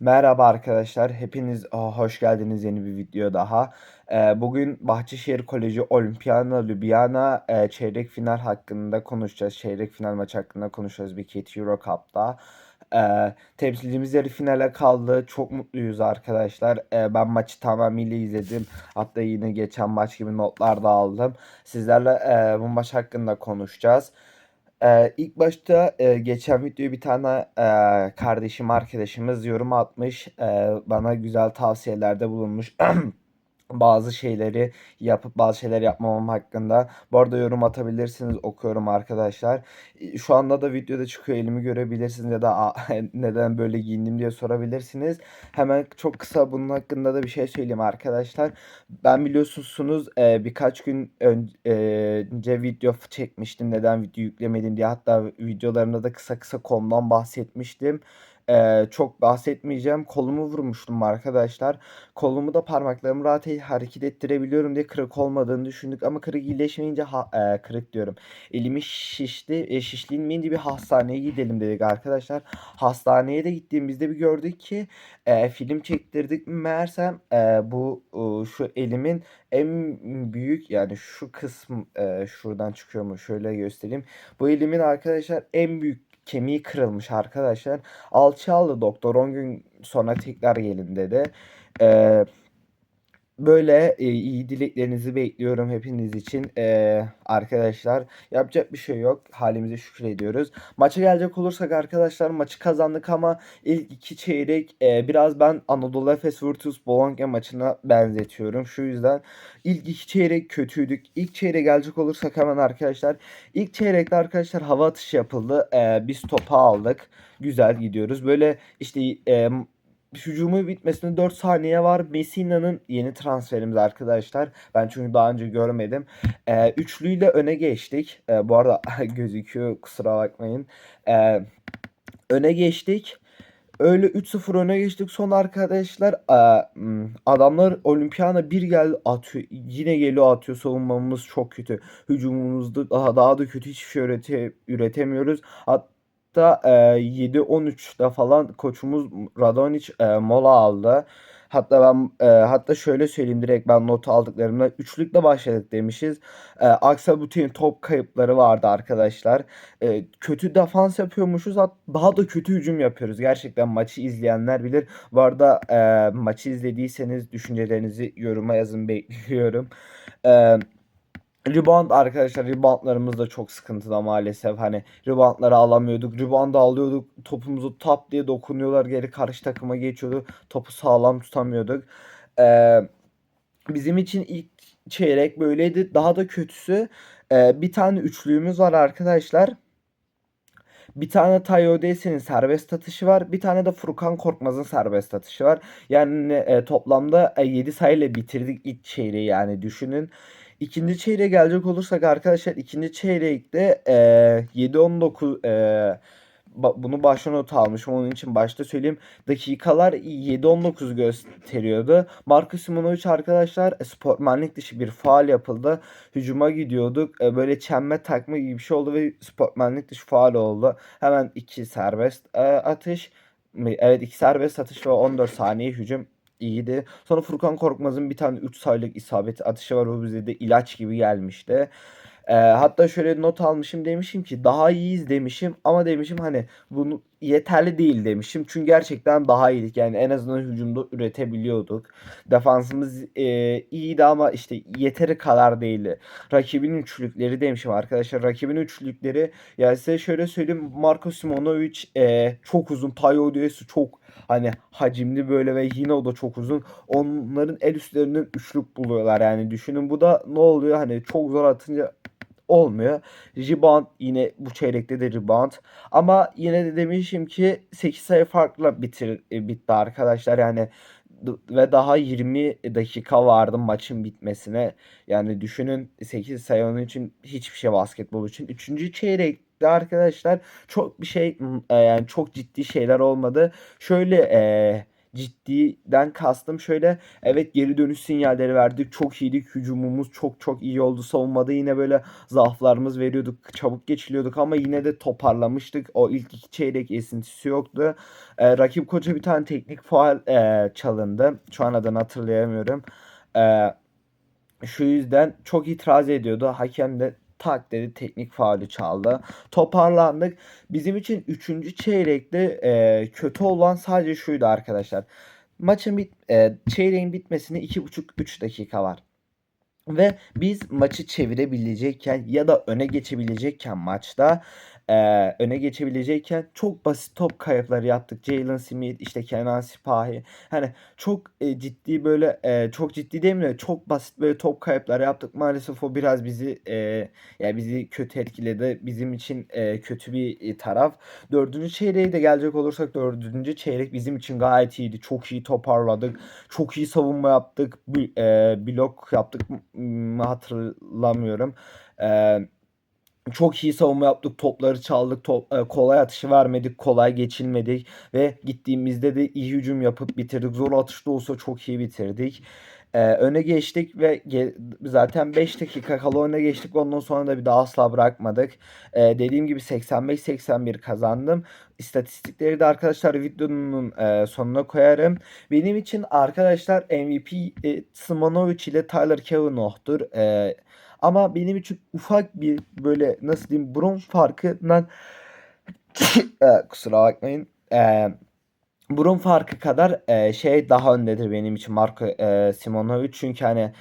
Merhaba arkadaşlar, hepiniz hoş geldiniz yeni bir video daha. Ee, bugün Bahçeşehir Koleji Olimpiyana Ljubljana e, çeyrek final hakkında konuşacağız. Çeyrek final maçı hakkında konuşacağız BKT Euro Cup'ta. Ee, temsilcimiz yarı finale kaldı. Çok mutluyuz arkadaşlar. Ee, ben maçı tamamıyla izledim. Hatta yine geçen maç gibi notlar da aldım. Sizlerle e, bu maç hakkında konuşacağız. Ee, ilk başta e, geçen videoyu bir tane e, kardeşim arkadaşımız yorum atmış. E, bana güzel tavsiyelerde bulunmuş. bazı şeyleri yapıp bazı şeyler yapmamam hakkında. Bu arada yorum atabilirsiniz. Okuyorum arkadaşlar. E, Şu anda da videoda çıkıyor. Elimi görebilirsiniz ya da "Aa, neden böyle giyindim diye sorabilirsiniz. Hemen çok kısa bunun hakkında da bir şey söyleyeyim arkadaşlar. Ben biliyorsunuz e, birkaç gün e, önce video çekmiştim. Neden video yüklemedim diye. Hatta videolarımda da kısa kısa konudan bahsetmiştim. E, çok bahsetmeyeceğim. Kolumu vurmuştum arkadaşlar. Kolumu da parmaklarımı rahat hareket ettirebiliyorum diye kırık olmadığını düşündük. Ama kırık iyileşmeyince ha- e, kırık diyorum. Elimi şişti. E, şişlinmeyince bir hastaneye gidelim dedik arkadaşlar. Hastaneye de gittiğimizde bir gördük ki e, film çektirdik. Meğersem e, bu e, şu elimin en büyük yani şu kısım e, şuradan çıkıyor mu? Şöyle göstereyim. Bu elimin arkadaşlar en büyük kemiği kırılmış arkadaşlar. Alçı aldı doktor 10 gün sonra tekrar gelin dedi. Ee, böyle e, iyi dileklerinizi bekliyorum hepiniz için. Ee, arkadaşlar yapacak bir şey yok. Halimize şükrediyoruz. Maça gelecek olursak arkadaşlar maçı kazandık ama ilk iki çeyrek e, biraz ben Anadolu Efes Virtus Bologna maçına benzetiyorum. Şu yüzden ilk iki çeyrek kötüydük. İlk çeyreğe gelecek olursak hemen arkadaşlar. İlk çeyrekte arkadaşlar hava atışı yapıldı. Ee, biz topu aldık. Güzel gidiyoruz. Böyle işte e, hücumu bitmesine 4 saniye var. Messina'nın yeni transferimiz arkadaşlar. Ben çünkü daha önce görmedim. Ee, üçlüyle öne geçtik. Ee, bu arada gözüküyor kusura bakmayın. Ee, öne geçtik. Öyle 3-0 öne geçtik. Son arkadaşlar e, m, adamlar Olimpiyana bir geldi atıyor. Yine geliyor atıyor. Savunmamız çok kötü. Hücumumuzda daha, daha da kötü hiçbir şey ürete, üretemiyoruz. Hatta e, 7-13'te falan koçumuz Radonic e, mola aldı. Hatta ben e, hatta şöyle söyleyeyim direkt ben not aldıklarımda üçlükle başladık demişiz. E, Aksabutin top kayıpları vardı arkadaşlar. E, kötü defans yapıyormuşuz. Daha da kötü hücum yapıyoruz. Gerçekten maçı izleyenler bilir. Bu arada e, maçı izlediyseniz düşüncelerinizi yoruma yazın bekliyorum. E, Rebound arkadaşlar reboundlarımız da çok sıkıntıda maalesef. Hani reboundları alamıyorduk. Rebound'ı alıyorduk. Topumuzu tap diye dokunuyorlar. Geri karşı takıma geçiyordu. Topu sağlam tutamıyorduk. Ee, bizim için ilk çeyrek böyleydi. Daha da kötüsü e, bir tane üçlüğümüz var arkadaşlar. Bir tane Tayo Dese'nin serbest atışı var. Bir tane de Furkan Korkmaz'ın serbest atışı var. Yani e, toplamda e, 7 sayıyla bitirdik ilk çeyreği yani düşünün. İkinci çeyreğe gelecek olursak arkadaşlar ikinci çeyrekte e, 7-19 e, bunu başta not almışım onun için başta söyleyeyim. Dakikalar 7-19 gösteriyordu. Marcus Simonovic arkadaşlar e, sportmenlik dışı bir faal yapıldı. Hücuma gidiyorduk. E, böyle çembe takma gibi bir şey oldu ve sportmenlik dışı faal oldu. Hemen iki serbest e, atış. Evet iki serbest atış ve 14 saniye hücum iyiydi. Sonra Furkan Korkmaz'ın bir tane 3 sayılık isabet atışı var. O bize de ilaç gibi gelmişti. Ee, hatta şöyle not almışım demişim ki daha iyiyiz demişim ama demişim hani bunu yeterli değil demişim. Çünkü gerçekten daha iyiydik. Yani en azından hücumda üretebiliyorduk. Defansımız e, iyiydi ama işte yeteri kadar değildi. Rakibin üçlükleri demişim arkadaşlar. Rakibin üçlükleri yani size şöyle söyleyeyim. Marko Simonovic e, çok uzun. Tayo Diaz çok hani hacimli böyle ve yine o da çok uzun. Onların el üstlerinden üçlük buluyorlar yani düşünün. Bu da ne oluyor hani çok zor atınca olmuyor. Rebound yine bu çeyrekte de rebound. Ama yine de demişim ki 8 sayı farkla bitir e, bitti arkadaşlar. Yani ve daha 20 dakika vardı maçın bitmesine. Yani düşünün 8 sayı onun için hiçbir şey basketbol için. Üçüncü çeyrekte arkadaşlar çok bir şey e, yani çok ciddi şeyler olmadı. Şöyle e, ciddiden kastım şöyle evet geri dönüş sinyalleri verdik. Çok iyiydik. Hücumumuz çok çok iyi oldu. Savunmada yine böyle zaaflarımız veriyorduk. Çabuk geçiliyorduk ama yine de toparlamıştık. O ilk iki çeyrek esintisi yoktu. Ee, rakip koça bir tane teknik faal e, çalındı. Şu an adını hatırlayamıyorum. Ee, şu yüzden çok itiraz ediyordu. Hakem de tak dedi teknik faulü çaldı. Toparlandık. Bizim için 3. çeyrekte e, kötü olan sadece şuydu arkadaşlar. Maçın bit e, çeyreğin bitmesine 2,5-3 dakika var. Ve biz maçı çevirebilecekken ya da öne geçebilecekken maçta e, öne geçebilecekken çok basit top kayıpları yaptık. Jalen Smith, işte Kenan Sipahi. Hani çok e, ciddi böyle e, çok ciddi demiyorum. Çok basit böyle top kayıpları yaptık. Maalesef o biraz bizi e, yani bizi kötü etkiledi. Bizim için e, kötü bir e, taraf. Dördüncü çeyreğe de gelecek olursak dördüncü çeyrek bizim için gayet iyiydi. Çok iyi toparladık. Çok iyi savunma yaptık. Bir, e, blok yaptık mı hatırlamıyorum. Eee çok iyi savunma yaptık. Topları çaldık. Top, e, kolay atışı vermedik. Kolay geçilmedik. Ve gittiğimizde de iyi hücum yapıp bitirdik. Zor atışta olsa çok iyi bitirdik. E, öne geçtik ve ge- zaten 5 dakika kala öne geçtik. Ondan sonra da bir daha asla bırakmadık. E, dediğim gibi 85-81 kazandım. İstatistikleri de arkadaşlar videonun e, sonuna koyarım. Benim için arkadaşlar MVP e, Simonovic ile Tyler Kavanaugh'tur. E, ama benim için ufak bir böyle nasıl diyeyim burun farkından e, kusura bakmayın. E, burun farkı kadar e, şey daha öndedir benim için Marco e, Simonovic. Çünkü hani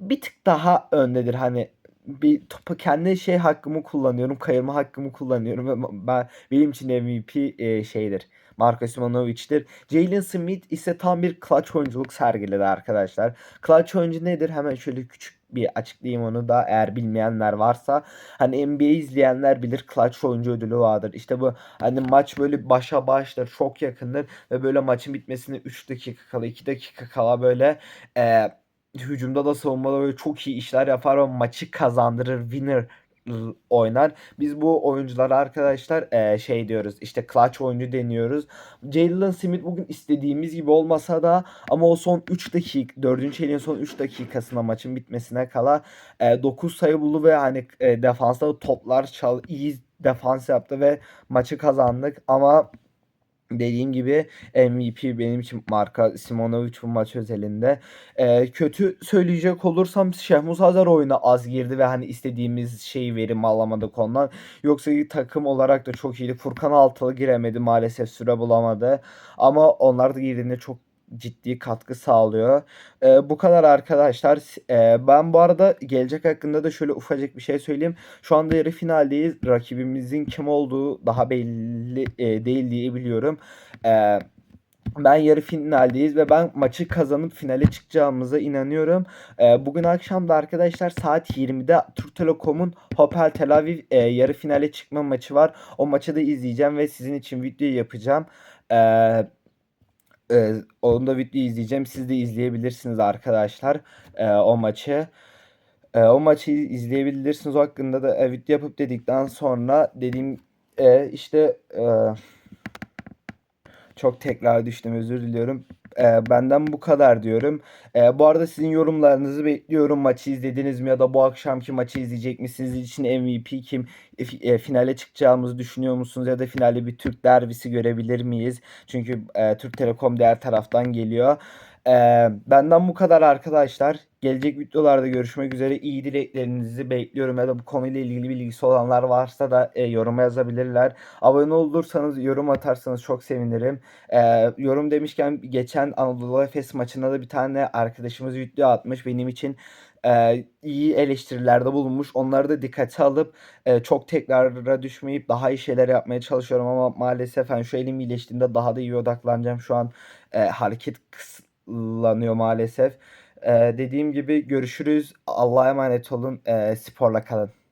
bir tık daha öndedir. Hani bir topu kendi şey hakkımı kullanıyorum. Kayırma hakkımı kullanıyorum. Ben, benim için MVP e, şeydir. Marco Simonovic'tir. Jalen Smith ise tam bir clutch oyunculuk sergiledi arkadaşlar. Clutch oyuncu nedir? Hemen şöyle küçük bir açıklayayım onu da eğer bilmeyenler varsa. Hani NBA izleyenler bilir clutch oyuncu ödülü vardır. İşte bu hani maç böyle başa başlar çok yakındır ve böyle maçın bitmesine 3 dakika kala 2 dakika kala böyle e, hücumda da savunmada böyle çok iyi işler yapar ve maçı kazandırır winner oynar. Biz bu oyunculara arkadaşlar e, şey diyoruz işte clutch oyuncu deniyoruz. Jalen Smith bugün istediğimiz gibi olmasa da ama o son 3 dakika 4. çeyreğin son 3 dakikasına maçın bitmesine kala e, 9 sayı buldu ve hani e, defansta toplar çal iyi defans yaptı ve maçı kazandık ama Dediğim gibi MVP benim için marka Simonovic bu maç özelinde. Eee, kötü söyleyecek olursam Şehmuz Hazar oyuna az girdi ve hani istediğimiz şeyi verim alamadık ondan. Yoksa takım olarak da çok iyiydi. Furkan Altılı giremedi maalesef süre bulamadı. Ama onlar da girdiğinde çok ciddi katkı sağlıyor. Eee, bu kadar arkadaşlar. Eee, ben bu arada gelecek hakkında da şöyle ufacık bir şey söyleyeyim. Şu anda yarı finaldeyiz. Rakibimizin kim olduğu daha belli eee, değil diye biliyorum. Eee, ben yarı finaldeyiz ve ben maçı kazanıp finale çıkacağımıza inanıyorum. Eee, bugün akşam da arkadaşlar saat 20'de Türk Telekom'un Hopel Tel Aviv eee, yarı finale çıkma maçı var. O maçı da izleyeceğim ve sizin için video yapacağım. Eee Eee, onu da video izleyeceğim. Siz de izleyebilirsiniz arkadaşlar eee, o maçı. Eee, o maçı izleyebilirsiniz. O hakkında da e, video yapıp dedikten sonra dediğim e, işte eee, çok tekrar düştüm özür diliyorum. Eee, benden bu kadar diyorum. Eee, bu arada sizin yorumlarınızı bekliyorum. Maçı izlediniz mi ya da bu akşamki maçı izleyecek misiniz? İçin MVP kim? E, finale çıkacağımızı düşünüyor musunuz? Ya da finalde bir Türk derbisi görebilir miyiz? Çünkü e, Türk Telekom diğer taraftan geliyor. Eee, benden bu kadar arkadaşlar. Gelecek videolarda görüşmek üzere. İyi dileklerinizi bekliyorum ya da bu konuyla ilgili bilgisi olanlar varsa da e, yoruma yazabilirler. Abone olursanız, yorum atarsanız çok sevinirim. E, yorum demişken geçen Anadolu Efes maçında da bir tane arkadaşımız video atmış. Benim için e, iyi eleştirilerde bulunmuş. Onları da dikkate alıp e, çok tekrara düşmeyip daha iyi şeyler yapmaya çalışıyorum ama maalesef yani şu elim iyileştiğinde daha da iyi odaklanacağım. Şu an e, hareket kısıtlanıyor maalesef. Ee, dediğim gibi görüşürüz. Allah'a emanet olun. Ee, sporla kalın.